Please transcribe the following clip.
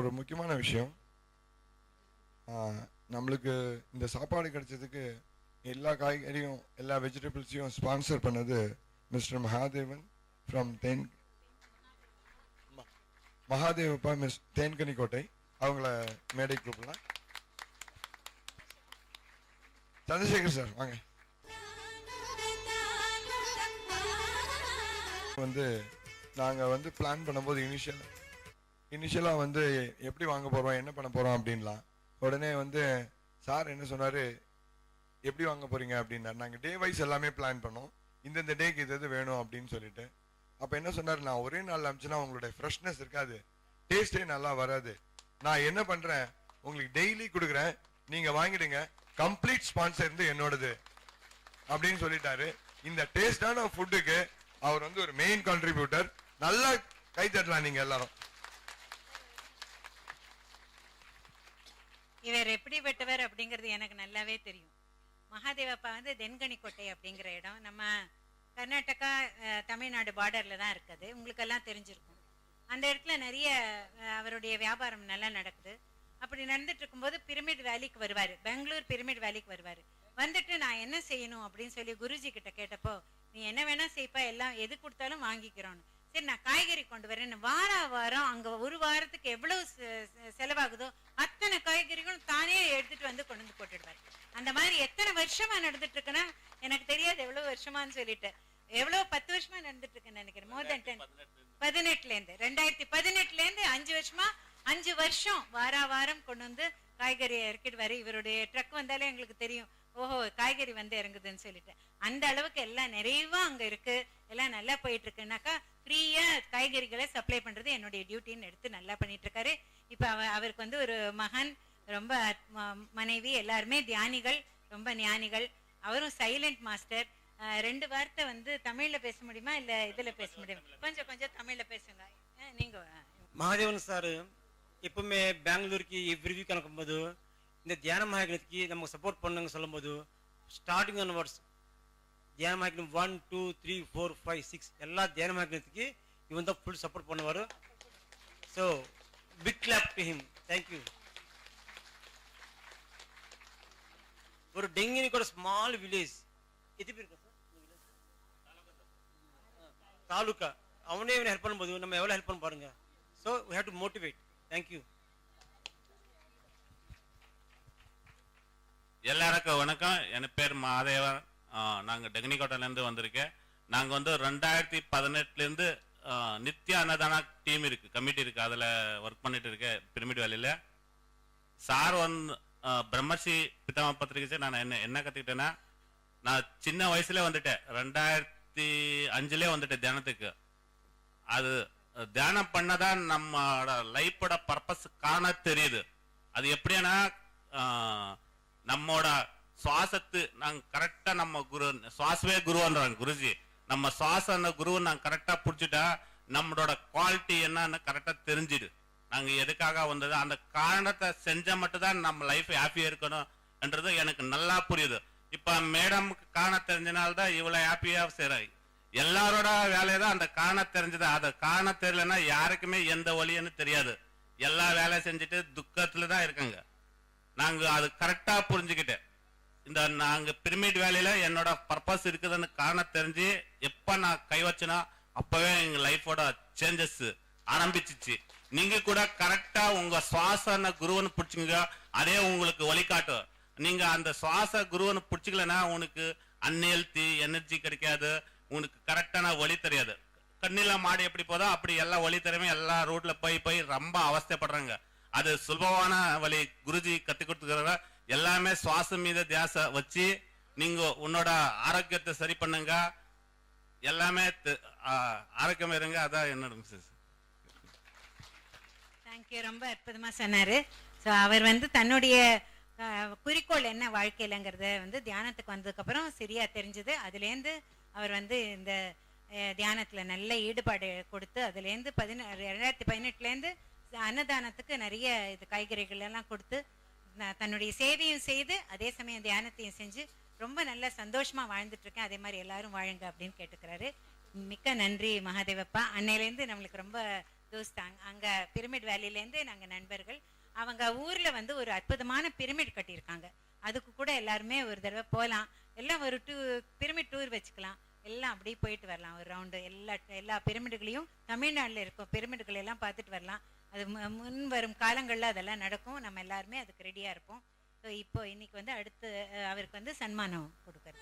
ஒரு முக்கியமான விஷயம். நம்மளுக்கு இந்த சாப்பாடு கிடைச்சதுக்கு எல்லா காய்கறியும் எல்லா வெஜிடபிள்ஸையும் ஸ்பான்சர் பண்ணது மிஸ்டர் மகாதேவன் ஃப்ரம் தேன் மகாதேவப்பா மிஸ் தேன்கனிக்கோட்டை. அவங்கள மேடை கூப்பிடலாம். சந்திரசேகர் சார் வாங்க. வந்து நாங்கள் வந்து பிளான் பண்ணும்போது இனிஷியல் இனிஷியலாக வந்து எப்படி வாங்க போகிறோம் என்ன பண்ண போகிறோம் அப்படின்லாம். உடனே வந்து சார் என்ன சொன்னார்? எப்படி வாங்க போகிறீங்க அப்படின்னாரு. நாங்கள் டே வைஸ் எல்லாமே பிளான் பண்ணோம். இந்தந்த டேக்கு இது இது வேணும் அப்படின்னு சொல்லிட்டு. அப்போ என்ன சொன்னார்? நான் ஒரே நாள் அனுப்பிச்சுன்னா உங்களுடைய ஃப்ரெஷ்னஸ் இருக்காது. டேஸ்டே நல்லா வராது. நான் என்ன பண்ணுறேன் உங்களுக்கு டெய்லி கொடுக்குறேன். நீங்கள் வாங்கிடுங்க. கம்ப்ளீட் ஸ்பான்சர் இருந்து என்னோடது. அப்படின்னு சொல்லிட்டாரு. இந்த டேஸ்டான ஃபுட்டுக்கு அவர் வந்து ஒரு மெயின் கான்ட்ரிபியூட்டர் நல்லா கை தட்டலாம் நீங்கள் எல்லாரும். இவர் எப்படிப்பட்டவர் அப்படிங்கிறது எனக்கு நல்லாவே தெரியும். மகாதேவப்பா வந்து தென்கனிக்கோட்டை அப்படிங்கிற இடம். நம்ம கர்நாடகா அஹ், தமிழ்நாடு பார்டரில் தான் இருக்குது. உங்களுக்கெல்லாம் தெரிஞ்சிருக்கும். அந்த இடத்துல நிறைய அவருடைய வியாபாரம் நல்லா நடக்குது. அப்படி நடந்துட்டு இருக்கும்போது பிரமிட் வேலிக்கு வருவார். பெங்களூர் பிரமிட் வேலிக்கு வருவார். வந்துட்டு நான் என்ன செய்யணும் அப்படின்னு சொல்லி குருஜி கிட்ட கேட்டப்போ நீ என்ன வேணா செய்ப்பா எல்லாம் எது கொடுத்தாலும் வாங்கிக்கிறோன்னு சரி நான் காய்கறி கொண்டு வரேன் வார வாரம் அங்க ஒரு வாரத்துக்கு எவ்வளவு செலவாகுதோ அத்தனை காய்கறிகளும் தானே எடுத்துட்டு வந்து கொண்டு வந்து போட்டுடுவார். அந்த மாதிரி எத்தனை வருஷமா நடந்துட்டு இருக்குன்னா எனக்கு தெரியாது எவ்வளவு வருஷமான்னு சொல்லிட்டு. எவ்வளவு பத்து வருஷமா நடந்துட்டு இருக்குன்னு நினைக்கிறேன். மோர் தென் டென் பதினெட்டுல இருந்து ரெண்டாயிரத்தி பதினெட்டுல இருந்து அஞ்சு வருஷமா அஞ்சு வருஷம் வாரா வாரம் கொண்டு வந்து காய்கறியை இறக்கிடுவாரு. இவருடைய ட்ரக் வந்தாலே எங்களுக்கு தெரியும். ஓஹோ காய்கறி வந்து இறங்குதுன்னு சொல்லிட்டு. அந்த அளவுக்கு எல்லாம் நிறைவா அங்க இருக்கு. எல்லாம் நல்லா போயிட்டு இருக்குனாக்கா ஃப்ரீயா காய்கறிகளை சப்ளை பண்றது என்னுடைய டியூட்டின்னு எடுத்து நல்லா பண்ணிட்டு இருக்காரு இப்ப அவ அவருக்கு வந்து ஒரு மகன் ரொம்ப மனைவி எல்லாருமே தியானிகள் ரொம்ப ஞானிகள். அவரும் சைலண்ட் மாஸ்டர் ரெண்டு வார்த்தை வந்து தமிழ்ல பேச முடியுமா? இல்ல இதுல பேச முடியுமா? கொஞ்சம் கொஞ்சம் தமிழ்ல பேசுங்க. நீங்க மகாதேவன் சார் எப்பவுமே பெங்களூருக்கு எவ்ரி வீக் அனுப்பும்போது இந்த தியான மகாயகத்துக்கு நமக்கு சப்போர்ட் பண்ணுங்க சொல்லும்போது ஸ்டார்டிங் ஒன்வர்ட்ஸ் தியான மகாயகம் one two three four five six எல்லா தியான மகாயகத்துக்கு இவன் தான் ஃபுல் சப்போர்ட் பண்ணுவார். So big clap to him thank you ஒரு டெங்கினி கூட ஸ்மால் வில்லேஜ் எது பேர் சார் தாலுக்கா அவனே இவனை ஹெல்ப் பண்ணும்போது நம்ம எவ்வளோ ஹெல்ப் பண்ண பாருங்க so we have to motivate thank you எல்லாருக்கும் வணக்கம். என் பேர் மாதேவன் நாங்கள் டெக்னிகோட்டிலேருந்து வந்திருக்கேன். நாங்கள் வந்து ரெண்டாயிரத்தி பதினெட்டுலேருந்து நித்யா அன்னதானா டீம் இருக்குது கமிட்டி இருக்குது அதில் ஒர்க் பண்ணிட்டு இருக்கேன் பிரமிட் வேலையில் சார் வந்து பிரம்மஸ்ரீ பித்தமா பத்திரிகை நான் என்ன என்ன கற்றுக்கிட்டேன்னா நான் சின்ன வயசுல வந்துட்டேன். ரெண்டாயிரத்தி அஞ்சுலேயே வந்துட்டேன் தியானத்துக்கு. அது தியானம் பண்ணதான் நம்மளோட லைஃபோட பர்பஸ் காண தெரியுது. அது எப்படின்னா ஆஹ், நம்மோட சுவாசத்து நாங்க கரெக்டா நம்ம குரு சுவாசவே குருன்றாங்க குருஜி. நம்ம சுவாசம் குரு நாங்க கரெக்டா பிடிச்சிட்டா நம்மளோட குவாலிட்டி என்னன்னு கரெக்டா தெரிஞ்சிடு. நாங்க எதுக்காக வந்தது? அந்த காரணத்தை செஞ்சால் மட்டும்தான் நம்ம லைஃப் ஹாப்பியா இருக்கணும்ன்றது எனக்கு நல்லா புரியுது. இப்ப மேடம்க்கு காண தெரிஞ்சனால்தான் இவ்வளவு ஹாப்பியா செய்றாங்க எல்லாரோட வேலையை தான் அந்த காண தெரிஞ்சது. அதை காண தெரியலன்னா யாருக்குமே எந்த வழின்னு தெரியாது. எல்லா வேலையும் செஞ்சுட்டு துக்கத்துல தான் இருக்காங்க. நாங்க அது கரெக்டா புரிஞ்சுக்கிட்டேன். இந்த நாங்க பிரமிட் வேலையில என்னோட பர்பஸ் இருக்குதுன்னு காண தெரிஞ்சு எப்ப நான் கை வச்சேனா அப்பவே எங்க லைஃபோட சேஞ்சஸ் ஆரம்பிச்சிச்சு. நீங்க கூட கரெக்டா உங்க சுவாசன குருவன்னு பிடிச்சிங்க அதே உங்களுக்கு வழிகாட்டும் நீங்க அந்த சுவாச குருவன்னு பிடிச்சிக்கலன்னா உனக்கு அன்ஹெல்த்தி எனர்ஜி கிடைக்காது. உனக்கு கரெக்டான வழி தெரியாது. கண்ணில மாடு எப்படி போதோ அப்படி எல்லா வழி தெரியாம எல்லா ரூட்ல போய் போய் ரொம்ப அவஸ்தைப்படுறாங்க. அது சுலபமான வழி குருஜி கத்து கொடுத்துக்கிறாங்க எல்லாமே சுவாசம் மீது தியாச வச்சு நீங்க உன்னோட ஆரோக்கியத்தை சரி பண்ணுங்க. எல்லாமே ஆரோக்கியம் இருங்க. அதான் என்னோட மிஸ்ஸஸ். தேங்க்யூ ரொம்ப அற்புதமா சொன்னாரு. ஸோ அவர் வந்து தன்னுடைய குறிக்கோள் என்ன வாழ்க்கையிலங்கிறத வந்து தியானத்துக்கு வந்ததுக்கப்புறம் சரியா தெரிஞ்சது. அதுலேருந்து அவர் வந்து இந்த தியானத்தில் நல்ல ஈடுபாடு கொடுத்து அதுலேருந்து பதின ரெண்டாயிரத்தி பதினெட்டுலேருந்து அன்னதானத்துக்கு நிறைய இது காய்கறிகள் எல்லாம் கொடுத்து தன்னுடைய சேவையும் செய்து அதே சமயம் தியானத்தையும் செஞ்சு ரொம்ப நல்ல சந்தோஷமா வாழ்ந்துட்டு இருக்கேன் அதே மாதிரி எல்லாரும் வாழுங்க அப்படின்னு கேட்டுக்கிறாரு. மிக்க நன்றி மகாதேவப்பா. அன்னையிலேருந்து நம்மளுக்கு ரொம்ப தோஸ்த் அங்க- பிரமிட் வேலியிலேருந்து நாங்க நண்பர்கள். அவங்க அவங்க ஊர்ல வந்து ஒரு அற்புதமான பிரமிட் கட்டியிருக்காங்க. அதுக்கு கூட எல்லாருமே ஒரு தடவை போகலாம் எல்லாம் ஒரு டூ பிரமிட் டூர் வச்சுக்கலாம். எல்லாம் அப்படியே போயிட்டு வரலாம். ஒரு ரவுண்டு எல்லா எல்லா பிரமிடுகளையும் தமிழ்நாட்டில் இருக்கும் பிரமிடுகள் எல்லாம் பார்த்துட்டு வரலாம். அது மு- முன் வரும் காலங்களில் அதெல்லாம் நடக்கும். நம்ம எல்லாருமே அதுக்கு ரெடியாக இருப்போம். ஸோ இப்போ இன்னைக்கு வந்து அடுத்து அவருக்கு வந்து சன்மானம் கொடுக்குறது.